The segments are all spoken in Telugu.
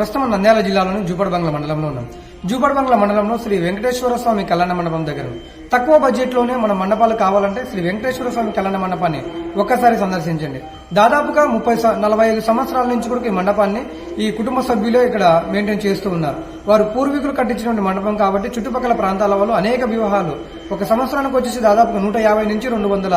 ప్రస్తుతం నంద్యాల జిల్లాలోని జూపడబంగ్ల మండలంలో ఉన్నాం. జూపడబంగ్ల మండలంలో శ్రీ వెంకటేశ్వర స్వామి కళ్యాణ మండపం దగ్గర తక్కువ బడ్జెట్లోనే మన మండపాలు కావాలంటే శ్రీ వెంకటేశ్వర స్వామి కళ్యాణ మండపాన్ని ఒక్కసారి సందర్శించండి. దాదాపుగా ముప్పై నలభై ఐదు సంవత్సరాల నుంచి కూడా ఈ మండపాన్ని ఈ కుటుంబ సభ్యులే ఇక్కడ మెయింటైన్ చేస్తూ ఉన్నారు. వారు పూర్వీకులు కట్టించినటువంటి మండపం కాబట్టి చుట్టుపక్కల ప్రాంతాల వాళ్ళు అనేక వివాహాలు. ఒక సంవత్సరానికి వచ్చేసి దాదాపుగా నూట యాభై నుంచి రెండు వందల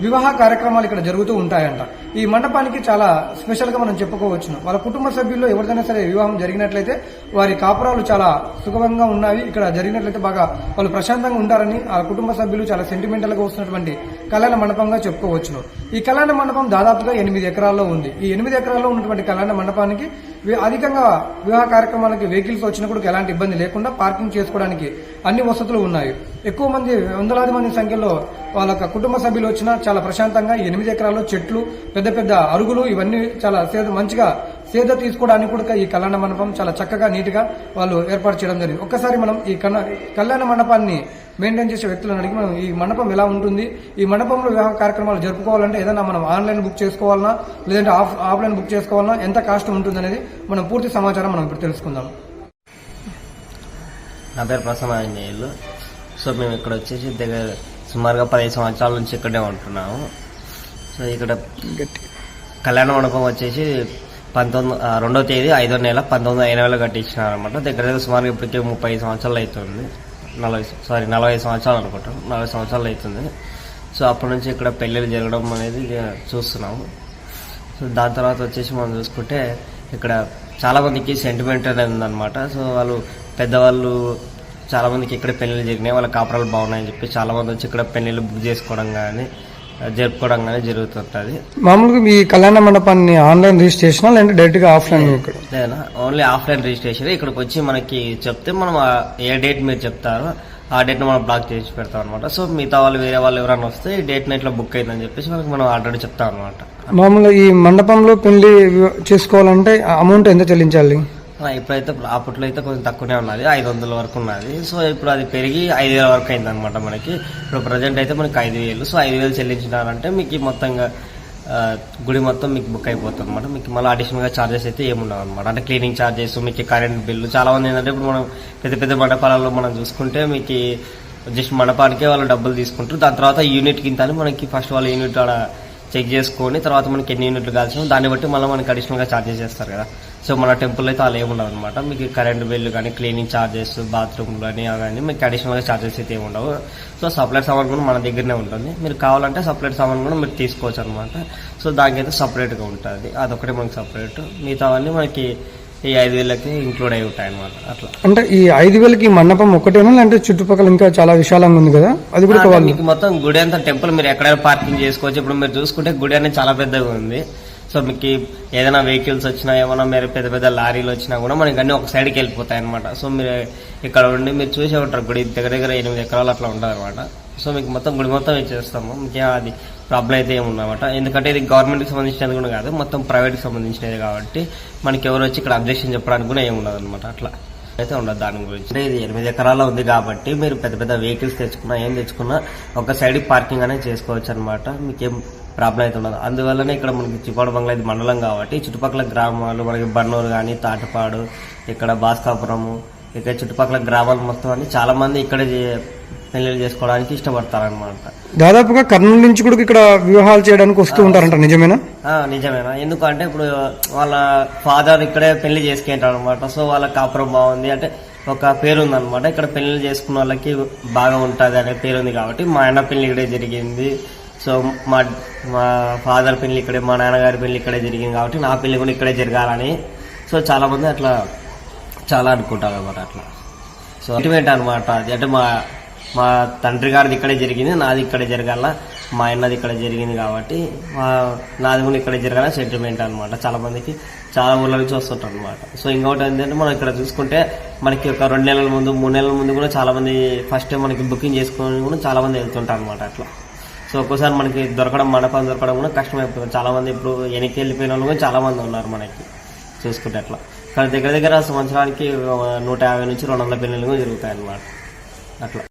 వివాహ కార్యక్రమాలు ఇక్కడ జరుగుతూ ఉంటాయంట. ఈ మండపానికి చాలా స్పెషల్గా మనం చెప్పుకోవచ్చును. వాళ్ళ కుటుంబ సభ్యుల్లో ఎవరిదైనా సరే వివాహం జరిగినట్లయితే వారి కాపురాలు చాలా సుఖంగా ఉన్నాయి ఇక్కడ జరిగినట్లయితే బాగా వాళ్ళు ప్రశాంతంగా ఉంటారని ఆ కుటుంబ సభ్యులు చాలా సెంటిమెంటల్గా వస్తున్నటువంటి కళ్యాణ మండపంగా చెప్పుకోవచ్చును. ఈ కళ్యాణ మండపం దాదాపుగా ఎనిమిది ఎకరాల్లో ఉంది. ఈ ఎనిమిది ఎకరాల్లో ఉన్నటువంటి కళ్యాణ మండపానికి అధికంగా వివాహ కార్యక్రమాలకి వెహికల్స్ వచ్చినప్పుడు ఎలాంటి ఇబ్బంది లేకుండా పార్కింగ్ చేసుకోవడానికి అన్ని వసతులు ఉన్నాయి. ఎక్కువ మంది వందలాది మంది సంఖ్యలో వాళ్ళ యొక్క కుటుంబ సభ్యులు వచ్చినా చాలా ప్రశాంతంగా ఎనిమిది ఎకరాల్లో చెట్లు పెద్ద పెద్ద అరుగులు ఇవన్నీ చాలా సేద మంచిగా సేద తీసుకోవడానికి కూడా ఈ కళ్యాణ మండపం చాలా చక్కగా నీట్గా వాళ్ళు ఏర్పాటు చేయడం జరిగింది. ఒక్కసారి మనం ఈ కళ్యాణ మండపాన్ని మెయింటైన్ చేసే వ్యక్తులను అడిగి మనం ఈ మండపం ఎలా ఉంటుంది ఈ మండపంలో వివాహ కార్యక్రమాలు జరుపుకోవాలంటే ఏదైనా మనం ఆన్లైన్ బుక్ చేసుకోవాలన్నా లేదంటే ఆఫ్ ఆఫ్లైన్ బుక్ చేసుకోవాలన్నా ఎంత కాస్ట్ ఉంటుంది అనేది మనం పూర్తి సమాచారం మనం ఇప్పుడు తెలుసుకుందాం. నా పేరు ప్రసన్న సో మేము ఇక్కడ వచ్చేసి దగ్గర సుమారుగా పదిహేను సంవత్సరాల నుంచి ఇక్కడే ఉంటున్నాము. సో ఇక్కడ కళ్యాణ మండపం వచ్చేసి పంతొమ్మిది రెండవ రెండో తేదీ ఐదో నెల పంతొమ్మిది వందల ఎనభైలో కట్టించినారు అనమాట దగ్గర దగ్గర సుమారు ఇప్పటికే ముప్పై సంవత్సరాలు అవుతుంది నలభై సారీ నలభై సంవత్సరాలు అనుకుంటాం నలభై సంవత్సరాలు అవుతుంది సో అప్పటి నుంచి ఇక్కడ పెళ్ళిళ్ళు జరగడం అనేది చూస్తున్నాము. సో దాని తర్వాత వచ్చేసి మనం చూసుకుంటే ఇక్కడ చాలామందికి సెంటిమెంట్ అనేది ఉందన్నమాట సో వాళ్ళు పెద్దవాళ్ళు చాలామందికి ఇక్కడ పెళ్ళిళ్ళు జరిగినాయి. వాళ్ళ కాపురాలు బాగున్నాయని చెప్పి చాలామంది వచ్చి ఇక్కడ పెళ్ళిళ్ళు బుక్ చేసుకోవడం కానీ జరుపుకోవడం కానీ జరుగుతుంటుంది. మామూలుగా ఈ కళ్యాణ మండపాన్ని ఆన్లైన్ రిజిస్ట్రేషన్ లేదంటే డైరెక్ట్గా ఆఫ్లైన్ లేదా ఓన్లీ ఆఫ్లైన్ రిజిస్ట్రేషన్. ఇక్కడికి వచ్చి మనకి చెప్తే మనం ఏ డేట్ మీరు చెప్తారో ఆ డేట్ మనం బ్లాక్ చేసి పెడతాం అనమాట సో మిగతా వాళ్ళు వేరే వాళ్ళు ఎవరైనా వస్తే ఈ డేట్ ఇట్లా బుక్ అయిందని చెప్పేసి మనకి మనం ఆల్రెడీ చెప్తాం అనమాట మామూలుగా ఈ మండపంలో పెళ్ళి చేసుకోవాలంటే అమౌంట్ ఎంత చెల్లించాలి? ఇప్పుడైతే అప్పట్లో అయితే కొంచెం తక్కువనే ఉన్నది. ఐదు వందల వరకు ఉన్నది. సో ఇప్పుడు అది పెరిగి ఐదు వేల వరకు అయింది అనమాట మనకి. ఇప్పుడు ప్రజెంట్ అయితే మనకి ఐదు వేలు. సో ఐదు వేలు చెల్లించినారంటే మీకు మొత్తంగా గుడి మొత్తం మీకు బుక్ అయిపోతుంది అనమాట మీకు మళ్ళీ అడిషనల్గా ఛార్జెస్ అయితే ఏముండవు అనమాట అంటే క్లీనింగ్ ఛార్జెస్ మీకు కరెంట్ బిల్లు చాలా మంది ఏంటంటే ఇప్పుడు మనం పెద్ద పెద్ద మండపాలలో మనం చూసుకుంటే మీకు జస్ట్ మండపానికే వాళ్ళు డబ్బులు తీసుకుంటారు. దాని తర్వాత యూనిట్ కింద మనకి ఫస్ట్ వాళ్ళ యూనిట్ ఆడ చెక్ చేసుకొని తర్వాత మనకి ఎన్ని యూనిట్లు కాల్సిన దాన్ని బట్టి మళ్ళీ మనకి అడిషనల్గా ఛార్జెస్ చేస్తారు కదా. సో మన టెంపుల్ అయితే అలా ఏముండవు అనమాట మీకు కరెంట్ బిల్లు కానీ క్లీనింగ్ ఛార్జెస్ బాత్రూమ్లు అని అవన్నీ మీకు అడిషనల్గా ఛార్జెస్ అయితే ఏమి ఉండవు. సో సప్లైట్ సామాన్ కూడా మన దగ్గరనే ఉంటుంది. మీరు కావాలంటే సప్లైట్ సామాన్ కూడా మీరు తీసుకోవచ్చు అనమాట సో దానికైతే సపరేట్గా ఉంటుంది. అదొకటే మనకి సపరేట్ మిగతావన్నీ మనకి ఈ ఐదు వేలకి ఇంక్లూడ్ అయి ఉంటాయి అనమాట అట్లా. అంటే ఈ ఐదు వేలకి మండపం ఒకటేనా లేదంటే చుట్టుపక్కల ఇంకా చాలా విశాలంగా ఉంది కదా? అది కూడా మీకు మొత్తం గుడి అంతా టెంపుల్ మీరు ఎక్కడైనా పార్కింగ్ చేసుకోవచ్చు. ఇప్పుడు మీరు చూసుకుంటే గుడి అనేది చాలా పెద్దగా ఉంది. సో మీకు ఏదైనా వెహికల్స్ వచ్చినా ఏమైనా మీరు పెద్ద పెద్ద లారీలు వచ్చినా కూడా మనకి అన్ని ఒక సైడ్కి వెళ్ళిపోతాయి అనమాట సో మీరు ఇక్కడ ఉండి మీరు చూసే ఉంటారు గుడి దగ్గర దగ్గర ఎనిమిది ఎకరాలు అట్లా ఉంటుంది అనమాట సో మీకు మొత్తం గుడి మొత్తం ఇచ్చేస్తాము మీకు అది ప్రాబ్లం అయితే ఏముందన్నమాట. ఎందుకంటే ఇది గవర్నమెంట్కి సంబంధించినది కూడా కాదు మొత్తం ప్రైవేట్కి సంబంధించినది కాబట్టి మనకి ఎవరు వచ్చి ఇక్కడ అబ్జెక్షన్ చెప్పడానికి కూడా ఏముండదు అనమాట అట్లా అయితే ఉండదు దాని గురించి. అంటే ఇది ఎనిమిది ఎకరాల్లో ఉంది కాబట్టి మీరు పెద్ద పెద్ద వెహికల్స్ తెచ్చుకున్నా ఏం తెచ్చుకున్నా ఒక సైడ్ పార్కింగ్ అనేది చేసుకోవచ్చు అనమాట మీకేం ప్రాబ్లం అయితే ఉండదు. అందువల్లనే ఇక్కడ మనకి చిపాడు బంగ్లా ఇది మండలం కాబట్టి చుట్టుపక్కల గ్రామాలు మనకి బన్నూరు కానీ తాటపాడు ఇక్కడ భాస్కాపురము ఇక్కడ చుట్టుపక్కల గ్రామాలు మొత్తం అన్ని చాలా మంది ఇక్కడే పెళ్ళిళ్ళు చేసుకోవడానికి ఇష్టపడతారనమాట దాదాపుగా కర్నూలు నుంచి కూడా ఇక్కడ వివాహాలు చేయడానికి వస్తూ ఉంటారంట నిజమేనా? నిజమేనా? ఎందుకంటే ఇప్పుడు వాళ్ళ ఫాదర్ ఇక్కడే పెళ్ళి చేసుకుంటారు అనమాట సో వాళ్ళ కాపురం బాగుంది అంటే ఒక పేరు ఉందన్నమాట ఇక్కడ పెళ్ళి చేసుకున్న వాళ్ళకి బాగా ఉంటుంది అనే పేరు ఉంది కాబట్టి మా అన్న పెళ్ళి ఇక్కడే జరిగింది. సో మా మా ఫాదర్ పెళ్ళి ఇక్కడే మా నాన్నగారి పెళ్ళి ఇక్కడే జరిగింది కాబట్టి నా పెళ్ళి కూడా ఇక్కడే జరగాలని. సో చాలా మంది అట్లా చాలా అనుకుంటారు అనమాట అట్లా. సో సెంటిమెంట్ అనమాట అంటే మా మా తండ్రి గారిది ఇక్కడే జరిగింది నాది ఇక్కడే జరగాల మా అన్నది ఇక్కడ జరిగింది కాబట్టి మా నాది కూడా ఇక్కడే జరగాల సెంటిమెంట్ అనమాట చాలా మందికి చాలా ఊళ్ళ నుంచి వస్తుంటారు అనమాట సో ఇంకొకటి ఏంటంటే మనం ఇక్కడ చూసుకుంటే మనకి ఒక రెండు నెలల ముందు మూడు నెలల ముందు కూడా చాలా మంది ఫస్ట్ టైం మనకి బుకింగ్ చేసుకొని కూడా చాలా మంది వెళ్తుంటారు అనమాట అట్లా. సో ఒక్కోసారి మనకి దొరకడం మండపం దొరకడం కూడా కష్టమైపోతుంది. చాలా మంది ఇప్పుడు వెనక్కి వెళ్ళిపోయిన వాళ్ళు కూడా చాలా మంది ఉన్నారు మనకి. చూసుకుంటే అట్లా. కానీ దగ్గర దగ్గర సంవత్సరానికి నూట యాభై నుంచి రెండు వందల పెళ్ళిళ్ళు జరుగుతాయి అన్నమాట అట్లా.